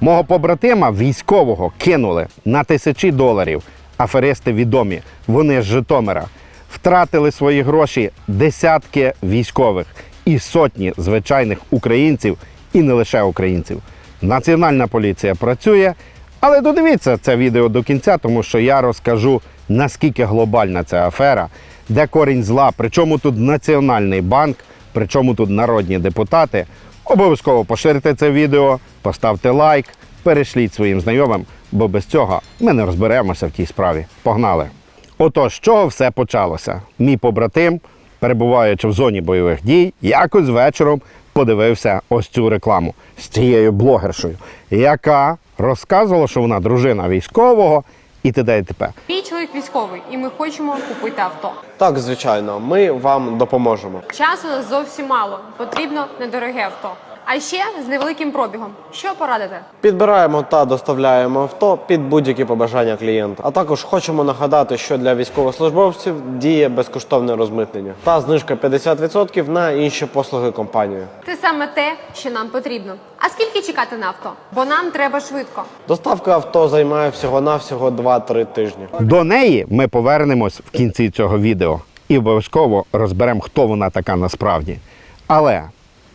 Мого побратима військового кинули на тисячі доларів. Аферисти відомі, вони з Житомира. Втратили свої гроші десятки військових і сотні звичайних українців, і не лише українців. Національна поліція працює, але додивіться це відео до кінця, тому що я розкажу, наскільки глобальна ця афера, де корінь зла, причому тут Національний банк, причому тут народні депутати. Обов'язково поширте це відео, поставте лайк, перешліть своїм знайомим, бо без цього ми не розберемося в тій справі. Погнали! Отож, з чого все почалося? Мій побратим, перебуваючи в зоні бойових дій, якось вечором подивився ось цю рекламу з цією блогершою, яка розказувала, що вона дружина військового і т.д. і т.п. Мій чоловік військовий, і ми хочемо купити авто. Так, звичайно, ми вам допоможемо. Часу зовсім мало. Потрібно недороге авто. А ще з невеликим пробігом. Що порадите? Підбираємо та доставляємо авто під будь-які побажання клієнта. А також хочемо нагадати, що для військовослужбовців діє безкоштовне розмитнення та знижка 50% на інші послуги компанії. Це саме те, що нам потрібно. А скільки чекати на авто? Бо нам треба швидко. Доставка авто займає всього-навсього 2-3 тижні. До неї ми повернемось в кінці цього відео і обов'язково розберемо, хто вона така насправді. Але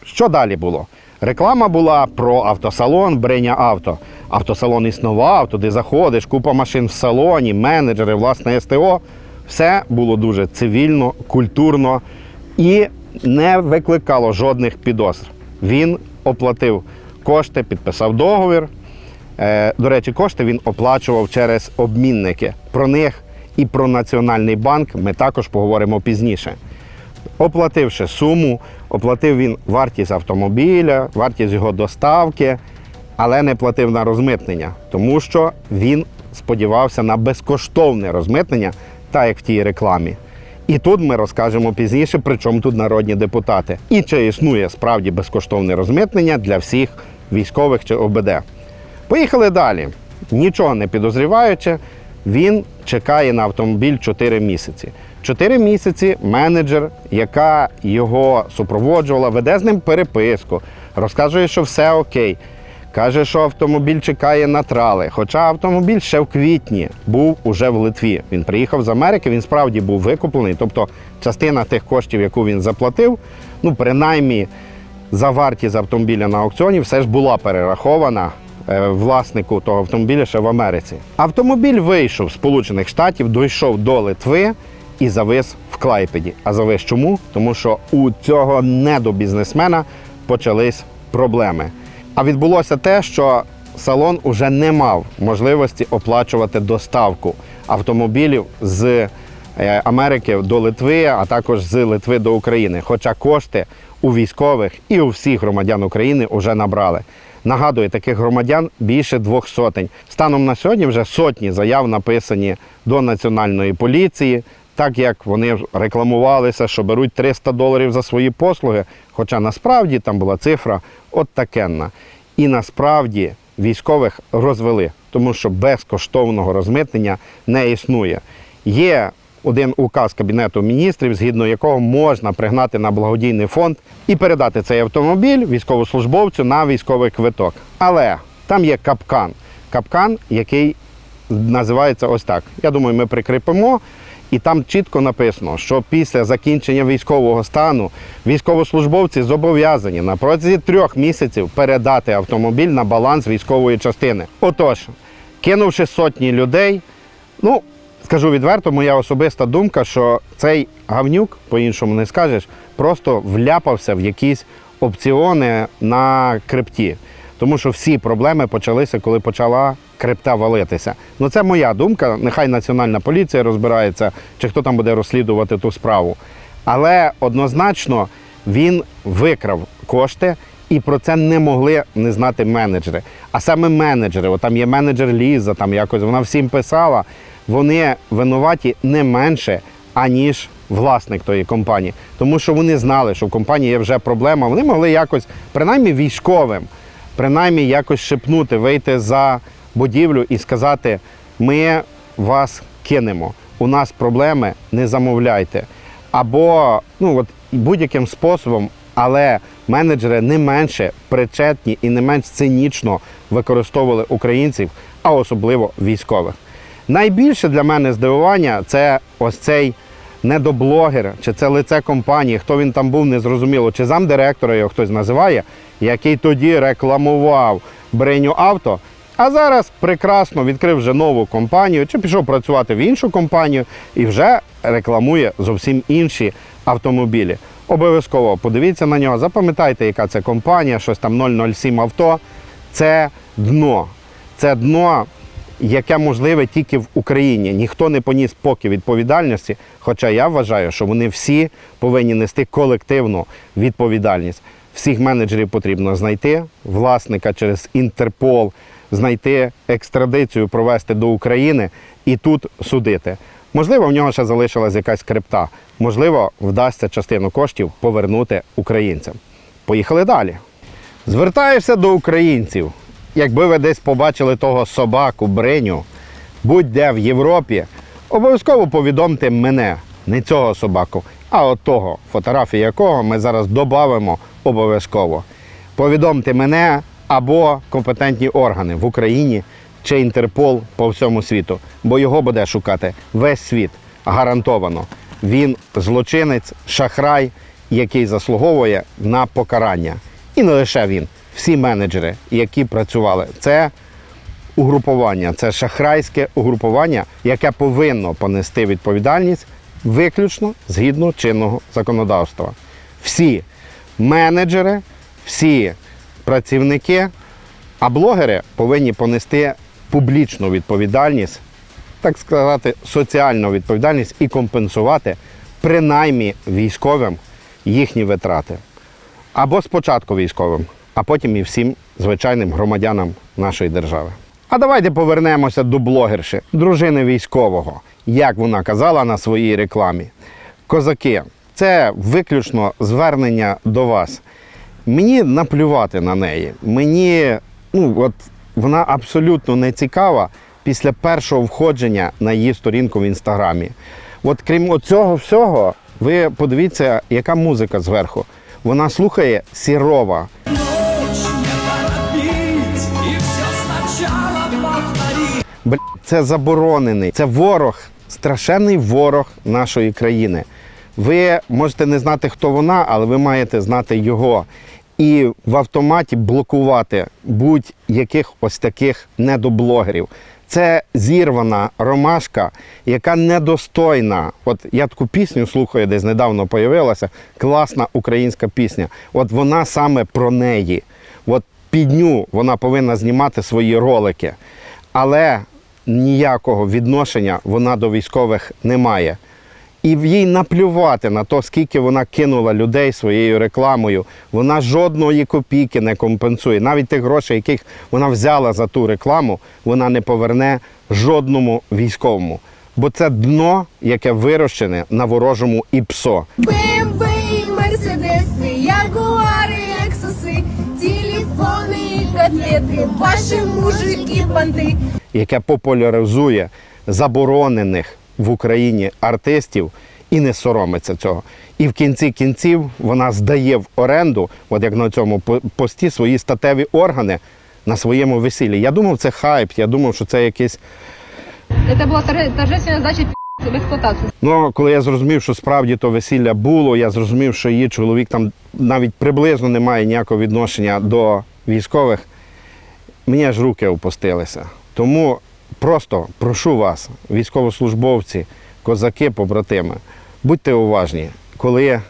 що далі було? Реклама була про автосалон Бреня Авто. Автосалон існував, туди заходиш, купа машин в салоні, менеджери, власне СТО. Все було дуже цивільно, культурно і не викликало жодних підозр. Він оплатив кошти, підписав договір. Е, До речі, кошти він оплачував через обмінники. Про них і про Національний банк ми також поговоримо пізніше. Оплативши суму, оплатив він вартість автомобіля, вартість його доставки, але не платив на розмитнення, тому що він сподівався на безкоштовне розмитнення, так як в тій рекламі. І тут ми розкажемо пізніше, при чому тут народні депутати. І чи існує справді безкоштовне розмитнення для всіх військових чи ОБД. Поїхали далі. Нічого не підозріваючи, він чекає на автомобіль 4 місяці. 4 місяці менеджер, яка його супроводжувала, веде з ним переписку, розказує, що все окей. Каже, що автомобіль чекає на трали. Хоча автомобіль ще в квітні був уже в Литві. Він приїхав з Америки, він справді був викуплений. Тобто частина тих коштів, яку він заплатив, ну принаймні за вартість автомобіля на аукціоні, все ж була перерахована е, власнику того автомобіля ще в Америці. Автомобіль вийшов з Сполучених Штатів, дійшов до Литви і завис в Клайпеді. А завис чому? Тому що у цього недобізнесмена почались проблеми. А відбулося те, що салон уже не мав можливості оплачувати доставку автомобілів з е, Америки до Литви, а також з Литви до України. Хоча кошти у військових і у всіх громадян України вже набрали. Нагадую, таких громадян більше двох сотень. Станом на сьогодні вже сотні заяв написані до національної поліції, так як вони рекламувалися, що беруть 300 доларів за свої послуги. Хоча насправді там була цифра от такенна. І насправді військових розвели, тому що безкоштовного розмитнення не існує. Є один указ Кабінету міністрів, згідно якого можна пригнати на благодійний фонд і передати цей автомобіль військовослужбовцю на військовий квиток. Але там є капкан. Капкан, який називається ось так. Я думаю, ми прикріпимо. І там чітко написано, що після закінчення військового стану військовослужбовці зобов'язані на протязі трьох місяців передати автомобіль на баланс військової частини. Отож, кинувши сотні людей, ну скажу відверто, моя особиста думка, що цей гавнюк, по-іншому не скажеш, просто вляпався в якісь опціони на крипті. Тому що всі проблеми почалися, коли почала крипта валитися. Ну це моя думка. Нехай Національна поліція розбирається, чи хто там буде розслідувати ту справу. Але однозначно він викрав кошти, і про це не могли не знати менеджери. А саме менеджери, от там є менеджер Ліза, там якось вона всім писала. Вони винуваті не менше, аніж власник тої компанії. Тому що вони знали, що в компанії є вже проблема. Вони могли якось, принаймні військовим, принаймні якось шепнути, вийти за будівлю і сказати: ми вас кинемо. У нас проблеми, не замовляйте. Або ну от будь-яким способом Але менеджери не менше причетні і не менш цинічно використовували українців, а особливо військових. Найбільше для мене здивування це ось цей недоблогер, чи це лице компанії, хто він там був, незрозуміло, чи замдиректора його хтось називає, який тоді рекламував Бреню авто. А зараз прекрасно відкрив вже нову компанію, чи пішов працювати в іншу компанію і вже рекламує зовсім інші автомобілі. Обов'язково подивіться на нього, запам'ятайте, яка це компанія, щось там 007 авто. Це дно. Це дно, яке можливе тільки в Україні. Ніхто не поніс поки відповідальності. Хоча я вважаю, що вони всі повинні нести колективну відповідальність. Всіх менеджерів потрібно знайти, власника через Інтерпол, знайти екстрадицію, провести до України і тут судити. Можливо, в нього ще залишилась якась крипта. Можливо, вдасться частину коштів повернути українцям. Поїхали далі. Звертаюся до українців. Якби ви десь побачили того собаку, бриню, будь-де в Європі, обов'язково повідомте мене, не цього собаку, а от того, фотографію якого ми зараз додамо обов'язково. Повідомте мене або компетентні органи в Україні чи Інтерпол по всьому світу, бо його буде шукати весь світ гарантовано. Він злочинець, шахрай, який заслуговує на покарання. І не лише він, всі менеджери, які працювали. Це угрупування, це шахрайське угрупування, яке повинно понести відповідальність виключно згідно чинного законодавства. Всі менеджери, всі працівники, а блогери повинні понести публічну відповідальність, так сказати, соціальну відповідальність і компенсувати принаймні військовим їхні витрати. Або спочатку військовим, а потім і всім звичайним громадянам нашої держави. А давайте повернемося до блогерші, дружини військового, як вона казала на своїй рекламі. Козаки, це виключно звернення до вас. Мені наплювати на неї. Мені, ну от вона абсолютно не цікава після першого входження на її сторінку в інстаграмі. От крім цього всього, ви подивіться, яка музика зверху. Вона слухає Сірова. Це заборонений. Це ворог, страшенний ворог нашої країни. Ви можете не знати, хто вона, але ви маєте знати його. І в автоматі блокувати будь-яких ось таких недоблогерів. Це зірвана ромашка, яка недостойна. От я таку пісню слухаю, десь недавно появилася. Класна українська пісня. От вона саме про неї. От під ню вона повинна знімати свої ролики. Але ніякого відношення вона до військових не має. І їй наплювати на те, скільки вона кинула людей своєю рекламою. Вона жодної копійки не компенсує. Навіть тих грошей, яких вона взяла за ту рекламу, вона не поверне жодному військовому. Бо це дно, яке вирощене на ворожому ІПСО. БМВ, Мерседеси, Ягуари, Лексуси, телефони, котлети, ваші мужики, банди яке популяризує заборонених в Україні артистів і не соромиться цього. І в кінці кінців вона здає в оренду, от як на цьому по- пості, свої статеві органи на своєму весіллі. Я думав, це хайп, я думав, що це якийсь. Это была торже- торжественная сдача в эксплуатацию. Ну, коли я зрозумів, що справді то весілля було, я зрозумів, що її чоловік там навіть приблизно не має ніякого відношення до військових, мені аж руки опустилися. Тому просто прошу вас, військовослужбовці, козаки, побратими, будьте уважні, коли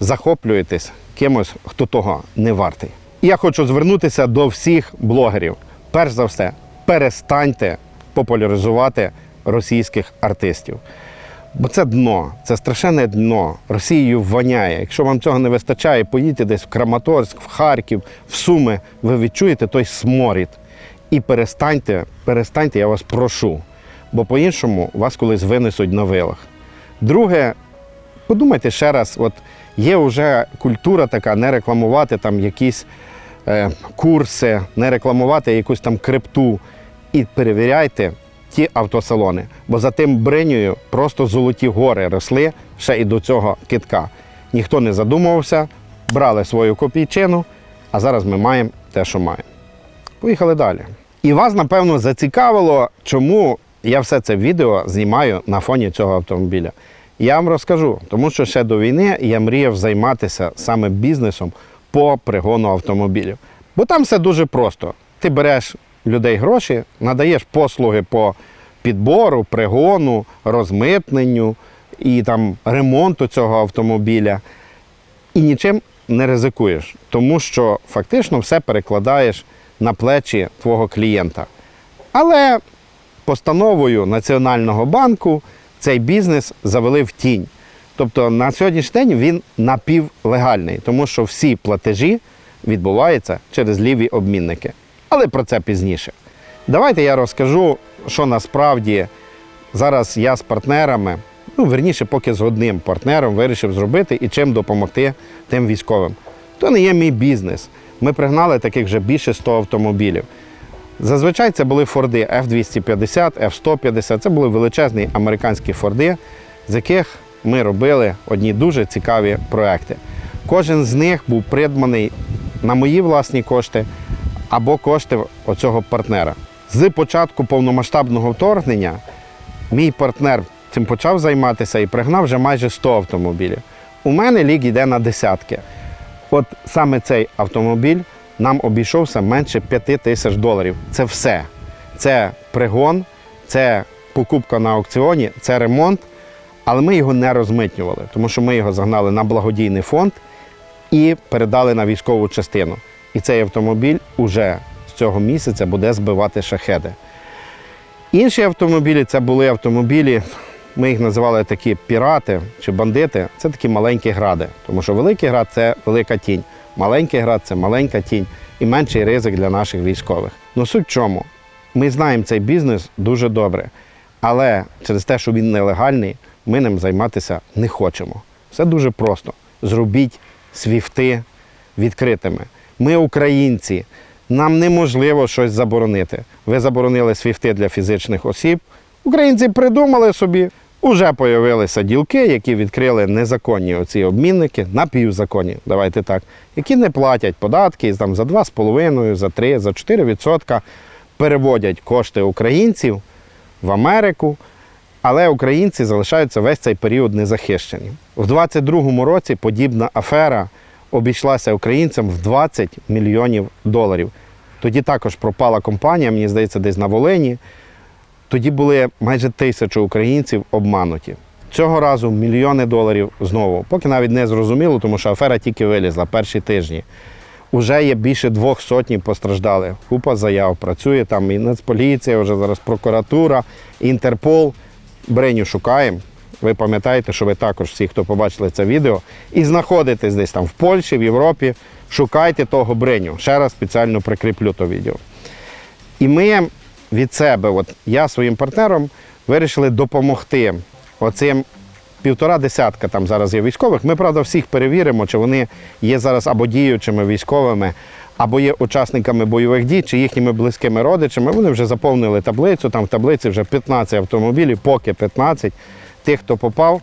захоплюєтесь кимось, хто того не вартий. Я хочу звернутися до всіх блогерів. Перш за все, перестаньте популяризувати російських артистів. Бо це дно, це страшенне дно. Росією воняє. Якщо вам цього не вистачає, поїдьте десь в Краматорськ, в Харків, в Суми, ви відчуєте той сморід. І перестаньте, перестаньте, я вас прошу. Бо по-іншому вас колись винесуть на вилах. Друге, подумайте ще раз, от є вже культура така, не рекламувати там якісь е, курси, не рекламувати якусь там крипту. І перевіряйте ті автосалони. Бо за тим бринею просто золоті гори росли ще і до цього китка. Ніхто не задумувався, брали свою копійчину, а зараз ми маємо те, що маємо. Поїхали далі. І вас, напевно, зацікавило, чому я все це відео знімаю на фоні цього автомобіля. Я вам розкажу, тому що ще до війни я мріяв займатися саме бізнесом по пригону автомобілів. Бо там все дуже просто. Ти береш людей гроші, надаєш послуги по підбору, пригону, розмитненню і там ремонту цього автомобіля і нічим не ризикуєш, тому що фактично все перекладаєш на плечі твого клієнта. Але постановою Національного банку цей бізнес завели в тінь. Тобто на сьогоднішній день він напівлегальний, тому що всі платежі відбуваються через ліві обмінники. Але про це пізніше. Давайте я розкажу, що насправді зараз я з партнерами, ну верніше, поки з одним партнером вирішив зробити і чим допомогти тим військовим. То не є мій бізнес. Ми пригнали таких вже більше 100 автомобілів. Зазвичай це були Форди F-250, F-150. Це були величезні американські Форди, з яких ми робили одні дуже цікаві проекти. Кожен з них був придбаний на мої власні кошти або кошти оцього партнера. З початку повномасштабного вторгнення мій партнер цим почав займатися і пригнав вже майже 100 автомобілів. У мене лік йде на десятки. От саме цей автомобіль нам обійшовся менше 5 тисяч доларів. Це все. Це пригон, це покупка на аукціоні, це ремонт. Але ми його не розмитнювали, тому що ми його загнали на благодійний фонд і передали на військову частину. І цей автомобіль уже з цього місяця буде збивати шахеди. Інші автомобілі це були автомобілі, ми їх називали такі пірати чи бандити. Це такі маленькі гради. Тому що великий град це велика тінь, маленький град це маленька тінь і менший ризик для наших військових. Ну суть в чому? Ми знаємо цей бізнес дуже добре, але через те, що він нелегальний, ми ним займатися не хочемо. Все дуже просто. Зробіть свіфти відкритими. Ми українці. Нам неможливо щось заборонити. Ви заборонили свіфти для фізичних осіб. Українці придумали собі. Уже появилися ділки, які відкрили незаконні оці обмінники, напівзаконні, давайте так, які не платять податки там за 2,5, за 3, за 4 відсотка переводять кошти українців в Америку, але українці залишаються весь цей період незахищені. В 2022 році подібна афера обійшлася українцям в 20 мільйонів доларів. Тоді також пропала компанія, мені здається, десь на Волині. Тоді були майже тисячу українців обмануті. Цього разу мільйони доларів знову. Поки навіть не зрозуміло, тому що афера тільки вилізла перші тижні. Уже є більше двох сотні постраждалих. Купа заяв працює там і Нацполіція, вже зараз прокуратура, Інтерпол. Бреню шукаємо. Ви пам'ятаєте, що ви також всі, хто побачили це відео, і знаходитесь десь там в Польщі, в Європі. Шукайте того бреню. Ще раз спеціально прикріплю то відео. І ми від себе, от я своїм партнером, вирішили допомогти оцим півтора десятка там зараз є військових. Ми, правда, всіх перевіримо, чи вони є зараз або діючими військовими, або є учасниками бойових дій, чи їхніми близькими родичами. Вони вже заповнили таблицю. Там в таблиці вже 15 автомобілів, поки 15 тих, хто попав.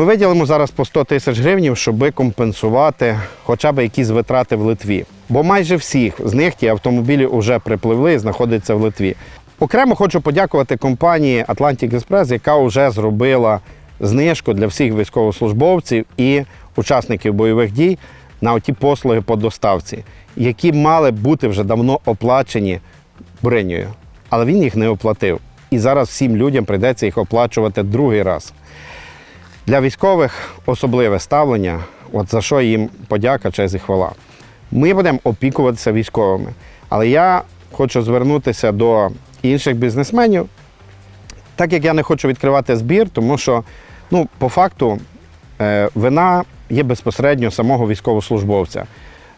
Ми виділимо зараз по 100 тисяч гривень, щоб компенсувати хоча б якісь витрати в Литві. Бо майже всіх з них ті автомобілі вже припливли і знаходяться в Литві. Окремо хочу подякувати компанії Atlantic Express, яка вже зробила знижку для всіх військовослужбовців і учасників бойових дій на оті послуги по доставці, які мали бути вже давно оплачені бринею. Але він їх не оплатив. І зараз всім людям прийдеться їх оплачувати другий раз. Для військових особливе ставлення, от за що їм подяка, честь і хвала. Ми будемо опікуватися військовими. Але я хочу звернутися до інших бізнесменів, так як я не хочу відкривати збір, тому що ну, по факту е, вина є безпосередньо самого військовослужбовця.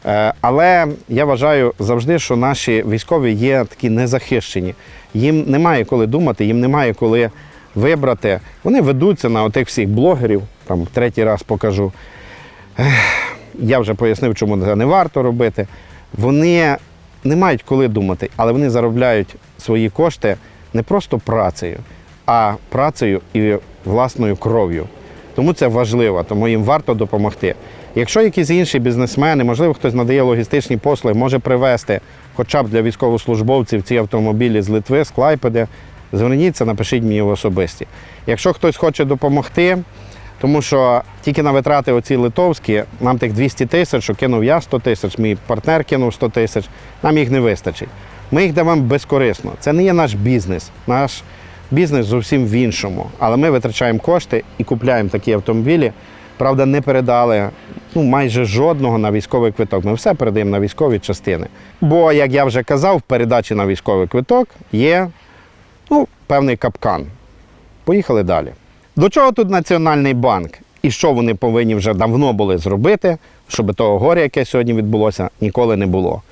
Е, але я вважаю завжди, що наші військові є такі незахищені. Їм немає коли думати, їм немає коли вибрати. Вони ведуться на отих всіх блогерів, там третій раз покажу. Я вже пояснив, чому це не варто робити. Вони не мають коли думати, але вони заробляють свої кошти не просто працею, а працею і власною кров'ю. Тому це важливо, тому їм варто допомогти. Якщо якісь інші бізнесмени, можливо, хтось надає логістичні послуги, може привезти хоча б для військовослужбовців ці автомобілі з Литви, з Клайпеди, зверніться, напишіть мені в особисті. Якщо хтось хоче допомогти, тому що тільки на витрати оці литовські, нам тих 200 тисяч, що кинув я 100 тисяч, мій партнер кинув 100 тисяч, нам їх не вистачить. Ми їх даємо безкорисно. Це не є наш бізнес. Наш бізнес зовсім в іншому. Але ми витрачаємо кошти і купляємо такі автомобілі. Правда, не передали ну, майже жодного на військовий квиток. Ми все передаємо на військові частини. Бо, як я вже казав, в передачі на військовий квиток є ну, певний капкан. Поїхали далі. До чого тут Національний банк? І що вони повинні вже давно були зробити, щоб того горя, яке сьогодні відбулося, ніколи не було.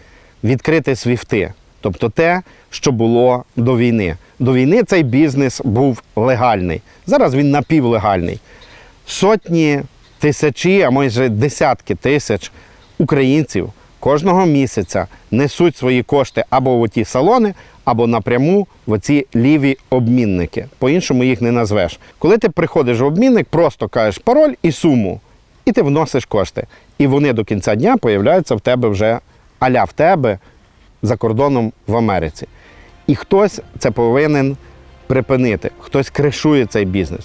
Відкрити свіфти, тобто те, що було до війни. До війни цей бізнес був легальний. Зараз він напівлегальний. Сотні, тисячі, а може десятки тисяч українців кожного місяця несуть свої кошти або в оті салони, або напряму в оці ліві обмінники. По-іншому їх не назвеш. Коли ти приходиш в обмінник, просто кажеш пароль і суму, і ти вносиш кошти. І вони до кінця дня появляються в тебе вже аля в тебе за кордоном в Америці. І хтось це повинен припинити, хтось кришує цей бізнес.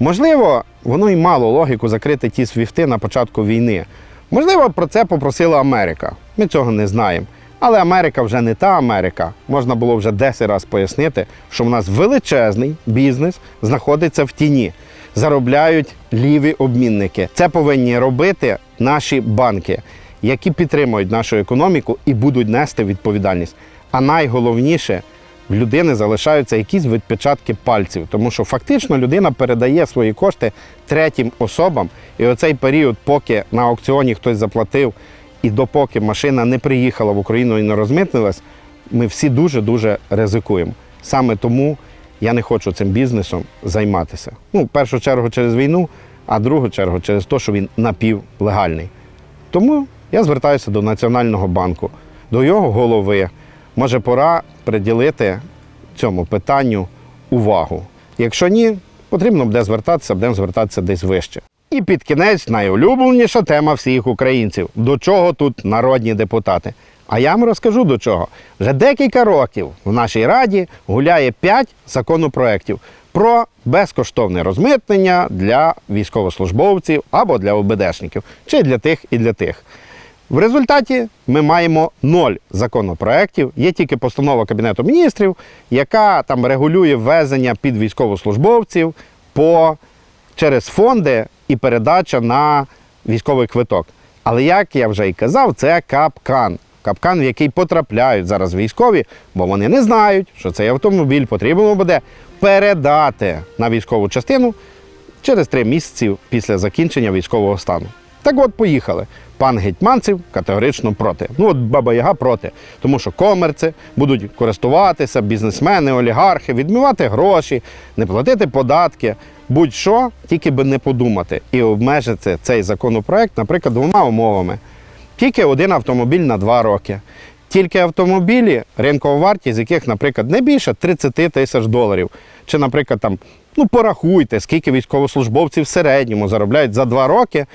Можливо, воно й мало логіку закрити ті свіфти на початку війни. Можливо, про це попросила Америка. Ми цього не знаємо. Але Америка вже не та Америка. Можна було вже 10 разів пояснити, що в нас величезний бізнес знаходиться в тіні. Заробляють ліві обмінники. Це повинні робити наші банки, які підтримують нашу економіку і будуть нести відповідальність. А найголовніше в людини залишаються якісь відпечатки пальців, тому що фактично людина передає свої кошти третім особам. І оцей період, поки на аукціоні хтось заплатив, і допоки машина не приїхала в Україну і не розмитнилась, ми всі дуже-дуже ризикуємо. Саме тому я не хочу цим бізнесом займатися. Ну, в першу чергу через війну, а в другу чергу через те, що він напівлегальний. Тому я звертаюся до Національного банку, до його голови. Може, пора приділити цьому питанню увагу. Якщо ні, потрібно буде звертатися, будемо звертатися десь вище. І під кінець найулюбленіша тема всіх українців. До чого тут народні депутати? А я вам розкажу до чого. Вже декілька років в нашій раді гуляє 5 законопроєктів про безкоштовне розмитнення для військовослужбовців або для ОБДшників, чи для тих і для тих. В результаті ми маємо ноль законопроєктів. Є тільки постанова Кабінету міністрів, яка там регулює ввезення під військовослужбовців по, через фонди і передача на військовий квиток. Але як я вже і казав, це капкан. Капкан, в який потрапляють зараз військові, бо вони не знають, що цей автомобіль потрібно буде передати на військову частину через три місяці після закінчення військового стану. Так от поїхали. Пан Гетьманцев категорично проти. Ну от Баба Яга проти. Тому що комерці будуть користуватися, бізнесмени, олігархи, відмивати гроші, не платити податки. Будь-що, тільки би не подумати і обмежити цей законопроект, наприклад, двома умовами. Тільки один автомобіль на два роки. Тільки автомобілі, ринкова вартість, з яких, наприклад, не більше 30 тисяч доларів. Чи, наприклад, там, ну порахуйте, скільки військовослужбовців в середньому заробляють за два роки,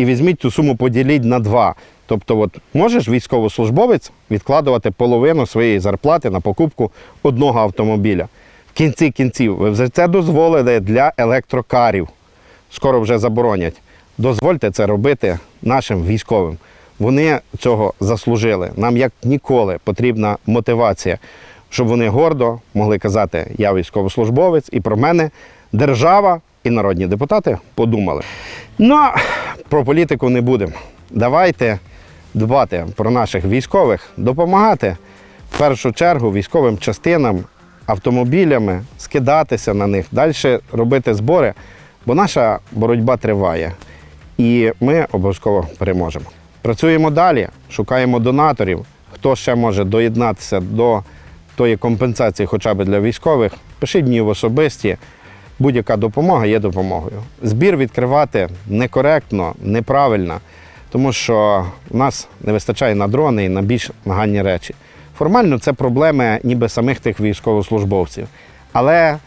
і візьміть ту суму, поділіть на два. Тобто, от можеш військовослужбовець відкладувати половину своєї зарплати на покупку одного автомобіля. В кінці кінців, ви вже це дозволили для електрокарів. Скоро вже заборонять. Дозвольте це робити нашим військовим. Вони цього заслужили. Нам як ніколи потрібна мотивація, щоб вони гордо могли казати, я військовослужбовець, і про мене держава і народні депутати подумали. Ну, про політику не будемо. Давайте дбати про наших військових, допомагати в першу чергу військовим частинам, автомобілями, скидатися на них, далі робити збори, бо наша боротьба триває. І ми обов'язково переможемо. Працюємо далі, шукаємо донаторів. Хто ще може доєднатися до тої компенсації, хоча б для військових, пишіть мені в особисті. Будь-яка допомога є допомогою. Збір відкривати некоректно, неправильно, тому що в нас не вистачає на дрони і на більш нагальні речі. Формально це проблеми ніби самих тих військовослужбовців. Але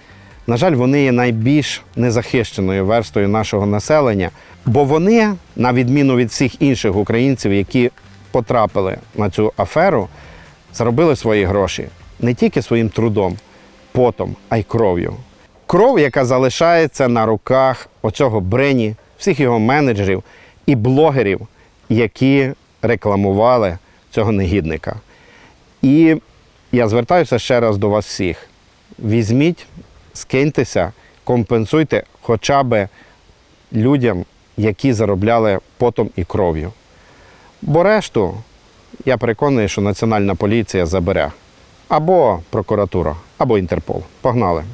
На жаль, вони є найбільш незахищеною верстою нашого населення, бо вони, на відміну від всіх інших українців, які потрапили на цю аферу, заробили свої гроші не тільки своїм трудом, потом, а й кров'ю. Кров, яка залишається на руках оцього Брені, всіх його менеджерів і блогерів, які рекламували цього негідника. І я звертаюся ще раз до вас всіх. Візьміть, скиньтеся, компенсуйте хоча б людям, які заробляли потом і кров'ю. Бо решту, я переконаний, що Національна поліція забере або прокуратура, або Інтерпол. Погнали.